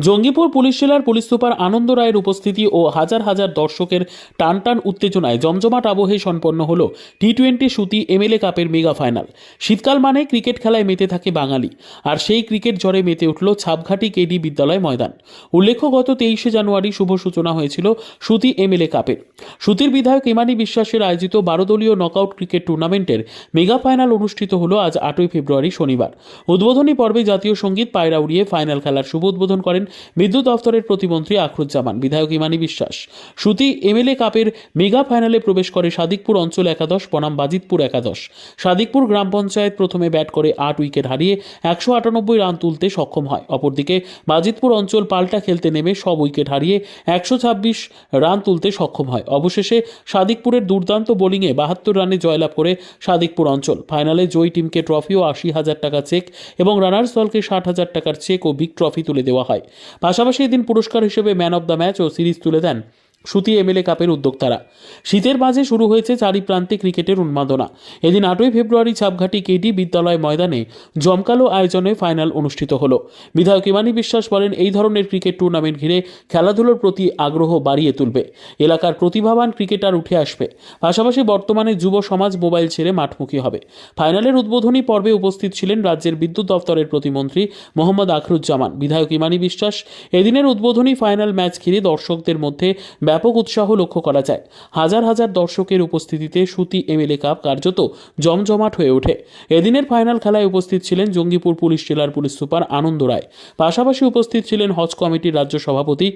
Jangipur police জেলার police super আনন্দ রায়ের উপস্থিতি ও হাজার হাজার দর্শকের টান টান উত্তেজনায় জমজমাট আবহে সম্পন্ন হল টি টোয়েন্টি সুতি এমএলএ কাপের মেগা ফাইনাল। শীতকাল মানে ক্রিকেট খেলায় মেতে থাকে বাঙালি, আর সেই ক্রিকেট জ্বরে মেতে উঠল ছাপঘাটি কেডি বিদ্যালয় ময়দান। উল্লেখ্য, গত তেইশে জানুয়ারি শুভ সূচনা হয়েছিল সুতি এমএলএ কাপের। সুতির বিধায়ক ইমানি বিশ্বাসের আয়োজিত বারো দলীয় নকআউট ক্রিকেট টুর্নামেন্টের মেগা ফাইনাল অনুষ্ঠিত হল আজ আটই ফেব্রুয়ারি শনিবার। উদ্বোধনী পর্বে জাতীয় সংগীত পায়রা উড়িয়ে ফাইনাল খেলার শুভ উদ্বোধন করেন বিদ্যুৎ দফতরের প্রতিমন্ত্রী আখরুজ্জামান, বিধায়ক ইমানি বিশ্বাস। সুতি এমএলএ কাপের মেগা ফাইনালে প্রবেশ করে সাদিকপুর অঞ্চল একাদশ, বনাম বাজিতপুর একাদশ। সাদিকপুর গ্রাম পঞ্চায়েত প্রথমে ব্যাট করে আট উইকেট হারিয়ে একশো আটানব্বই রান তুলতে সক্ষম হয়। অপরদিকে বাজিতপুর অঞ্চল পাল্টা খেলতে নেমে সব উইকেট হারিয়ে একশো ছাব্বিশ রান তুলতে সক্ষম হয়। অবশেষে সাদিকপুরের দুর্দান্ত বোলিংয়ে বাহাত্তর রানে জয়লাভ করে সাদিকপুর অঞ্চল। ফাইনালে জয়ী টিমকে ট্রফি ও আশি হাজার টাকা চেক এবং রানার্স দলকে ষাট হাজার টাকার চেক ও বিগ ট্রফি তুলে দেওয়া হয়। পাশাপাশি এদিন পুরস্কার হিসেবে ম্যান অব দ্য ম্যাচ ও সিরিজ তুলে দেন। সুতি এমএলএ কাপের উদ্যোক্তারা। শীতের মাঝে শুরু হয়েছে চারি প্রান্তে ক্রিকেটের উন্মাদনা। এদিন আটই ফেব্রুয়ারি ছাপঘাটি কেডি বিদ্যালয় ময়দানে জমকালো আয়োজনে ফাইনাল অনুষ্ঠিত হলো। বিধায়ক ইমানি বিশ্বাস বলেন, এই ধরনের ক্রিকেট টুর্নামেন্ট ঘিরে খেলাধুলোর প্রতি আগ্রহ বাড়িয়ে তুলবে। এলাকার প্রতিভাবান ক্রিকেটার উঠে আসবে। পাশাপাশি বর্তমানে যুব সমাজ মোবাইল ছেড়ে মাঠমুখী হবে। ফাইনালের উদ্বোধনী পর্বে উপস্থিত ছিলেন রাজ্যের বিদ্যুৎ দপ্তরের প্রতিমন্ত্রী মোহাম্মদ আখরুজ্জামান। বিধায়ক ইমানি বিশ্বাস, এদিনের উদ্বোধনী ফাইনাল ম্যাচ ঘিরে দর্শকদের মধ্যে ব্যাপক উৎসাহ লক্ষ্য করা যায়। হাজার হাজার দর্শকের উপস্থিতিতে সুতি এমএলএ কাপ কার্যত জমজমাট হয়ে ওঠে। এদিনের ফাইনাল খেলায় উপস্থিত ছিলেন জঙ্গিপুর পুলিশ জেলার পুলিশ সুপার আনন্দ রায়। পাশাপাশি উপস্থিত ছিলেন হজ কমিটির রাজ্য সভাপতি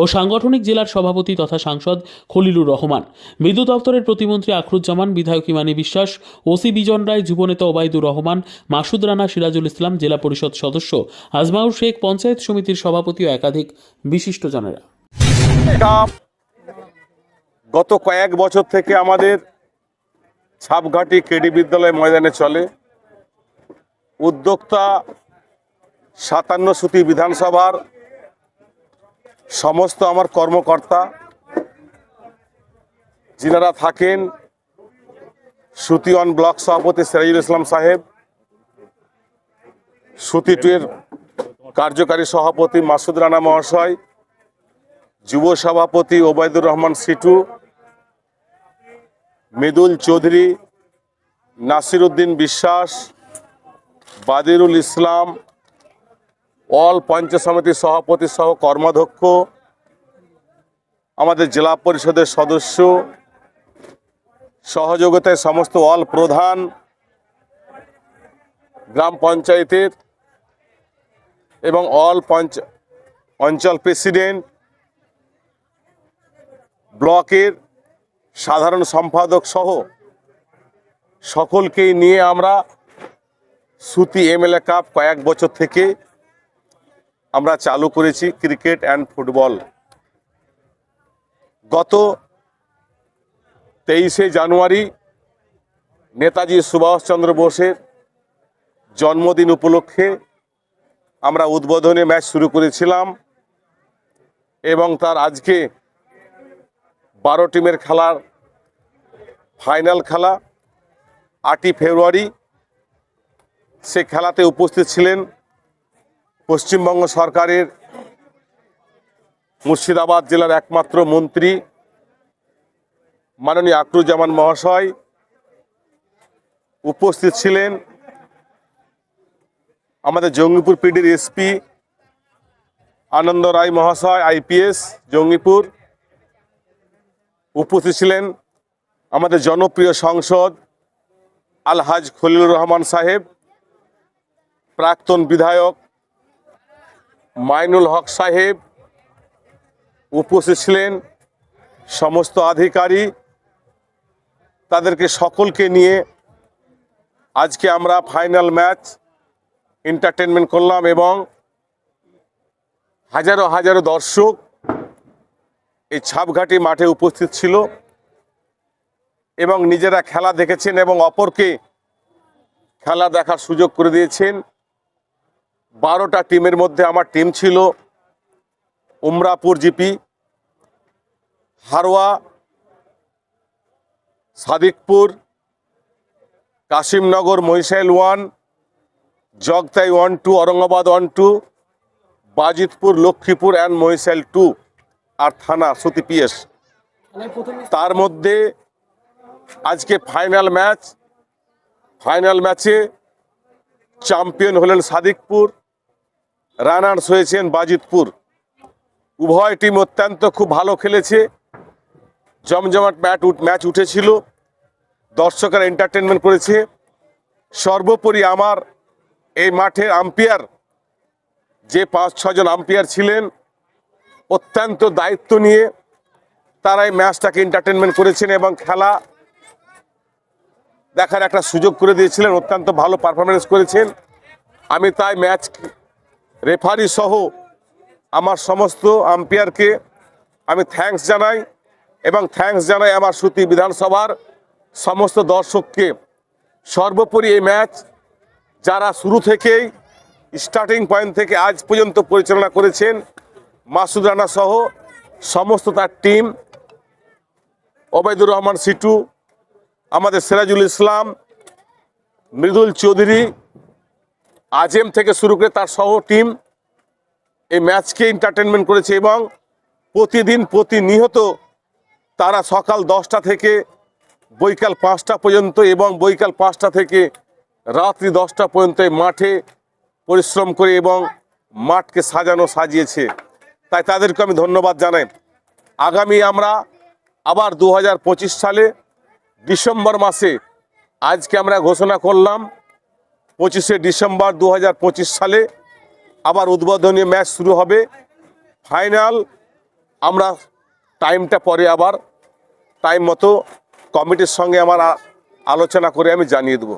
ও সাংগঠনিক জেলার সভাপতি তথা সাংসদ খলিলুর রহমান। বিদ্যুৎ দপ্তরের প্রতিমন্ত্রী আখরুজ্জামান, বিধায়ক ইমানি বিশ্বাস, ওসি বিজন রায়, যুবনেতা ওবায়দুর রহমান, মাসুদ রানা, সিরাজুল ইসলাম, জেলা পরিষদ সদস্য, আজমাউর শেখ, পঞ্চায়েত সমিতির সভাপতি ও একাধিক বিশিষ্টজনেরা। কাপ। গত কয়েক বছর থেকে আমাদের ছাপঘাটি কেডি বিদ্যালয় ময়দানে চলে। উদ্যোক্তা সাতান্ন সুতি বিধানসভার সমস্ত আমার কর্মকর্তা, যিনারা থাকেন সুতিওয়ান ব্লক সভাপতি সিরাজুল ইসলাম সাহেব সুতি টুয়ের কার্যকারী সভাপতি মাসুদ রানা মহাশয় যুব সভাপতি ওবায়দুর রহমান সিটু, মৃদুল চৌধুরী, নাসিরুদ্দিন বিশ্বাস, বাদিরুল ইসলাম, অল পঞ্চায়েত সমিতির সভাপতি সহ কর্মাধ্যক্ষ, আমাদের জেলা পরিষদের সদস্য, সহযোগিতায় সমস্ত অল প্রধান গ্রাম পঞ্চায়েতের এবং অল পঞ্চ, অঞ্চল প্রেসিডেন্ট ব্লকের সাধারণ সম্পাদক সহ সকলকেই নিয়ে আমরা সুতি এমএলএ কাপ কয়েক বছর থেকে আমরা চালু করেছি ক্রিকেট অ্যান্ড ফুটবল। গত তেইশে জানুয়ারি নেতাজি সুভাষচন্দ্র বোসের জন্মদিন উপলক্ষে আমরা উদ্বোধনী ম্যাচ শুরু করেছিলাম এবং তার আজকে বারো টিমের খেলার ফাইনাল খেলা আটই ফেব্রুয়ারি। সে খেলাতে উপস্থিত ছিলেন পশ্চিমবঙ্গ সরকারের মুর্শিদাবাদ জেলার একমাত্র মন্ত্রী মাননীয় আকরুজ্জামান মহাশয়। উপস্থিত ছিলেন আমাদের জঙ্গিপুর পিডির এসপি আনন্দ রায় মহাশয়, আইপিএস, জঙ্গিপুর। উপস্থিত ছিলেন আমাদের জনপ্রিয় সংসদ আলহাজ খলিলুর রহমান সাহেব, প্রাক্তন বিধায়ক মাইনুল হক সাহেব, উপস্থিত ছিলেন সমস্ত আধিকারী। তাদেরকে সকলকে নিয়ে আজকে আমরা ফাইনাল ম্যাচ এন্টারটেনমেন্ট করলাম এবং হাজারো হাজারো দর্শক এই ছাপঘাটি মাঠে উপস্থিত ছিল এবং নিজেরা খেলা দেখেছেন এবং অপরকে খেলা দেখার সুযোগ করে দিয়েছেন। বারোটা টিমের মধ্যে আমার টিম ছিল Umrapur GP, Haroa, Sadikpur, Kashimnagar Mahishail one, Jagatai one two Aurangabad one two, Bajitpur, Lakshmipur and Mahishal two. আর থানা সতী পিএস। তার মধ্যে আজকে ফাইনাল ম্যাচ, ফাইনাল ম্যাচে চ্যাম্পিয়ন হলেন সাদিকপুর, রানার্স হয়েছেন বাজিতপুর। উভয় টিম অত্যন্ত খুব ভালো খেলেছে। জমজমাট ম্যাচ ম্যাচ উঠেছিল, দর্শকরা এন্টারটেনমেন্ট করেছে। সর্বোপরি আমার এই মাঠের আম্পায়ার যে পাঁচ ছজন আম্পায়ার ছিলেন অত্যন্ত দায়িত্ব নিয়ে তারা এই ম্যাচটাকে এন্টারটেনমেন্ট করেছেন এবং খেলা দেখার একটা সুযোগ করে দিয়েছিলেন, অত্যন্ত ভালো পারফরমেন্স করেছেন। আমি তাই ম্যাচ রেফারি সহ আমার সমস্ত আম্পায়ারকে আমি থ্যাঙ্কস জানাই এবং থ্যাঙ্কস জানাই আমার সুতি বিধানসভার সমস্ত দর্শককে। সর্বোপরি এই ম্যাচ যারা শুরু থেকেই স্টার্টিং পয়েন্ট থেকে আজ পর্যন্ত পরিচালনা করেছেন মাসুদ রানা সহ সমস্ত তার টিম ওবায়দুর রহমান সিটু, আমাদের সিরাজুল ইসলাম, মৃদুল চৌধুরী, আজেম থেকে শুরু করে তার সহ টিম এই ম্যাচকে এন্টারটেনমেন্ট করেছে এবং প্রতিদিন প্রতিনিয়ত তারা সকাল দশটা থেকে বৈকাল পাঁচটা পর্যন্ত এবং বৈকাল পাঁচটা থেকে রাত্রি দশটা পর্যন্ত মাঠে পরিশ্রম করে এবং মাঠকে সাজানো, সাজিয়েছে। তাই তাদেরকে আমি ধন্যবাদ জানাই। আগামী আমরা আবার দু হাজার পঁচিশ সালে ডিসেম্বর মাসে আজকে আমরা ঘোষণা করলাম, পঁচিশে ডিসেম্বর দু হাজার পঁচিশ সালে আবার উদ্বোধনী ম্যাচ শুরু হবে। ফাইনাল আমরা টাইমটা পরে আবার টাইম মতো কমিটির সঙ্গে আমার আলোচনা করে আমি জানিয়ে দেবো।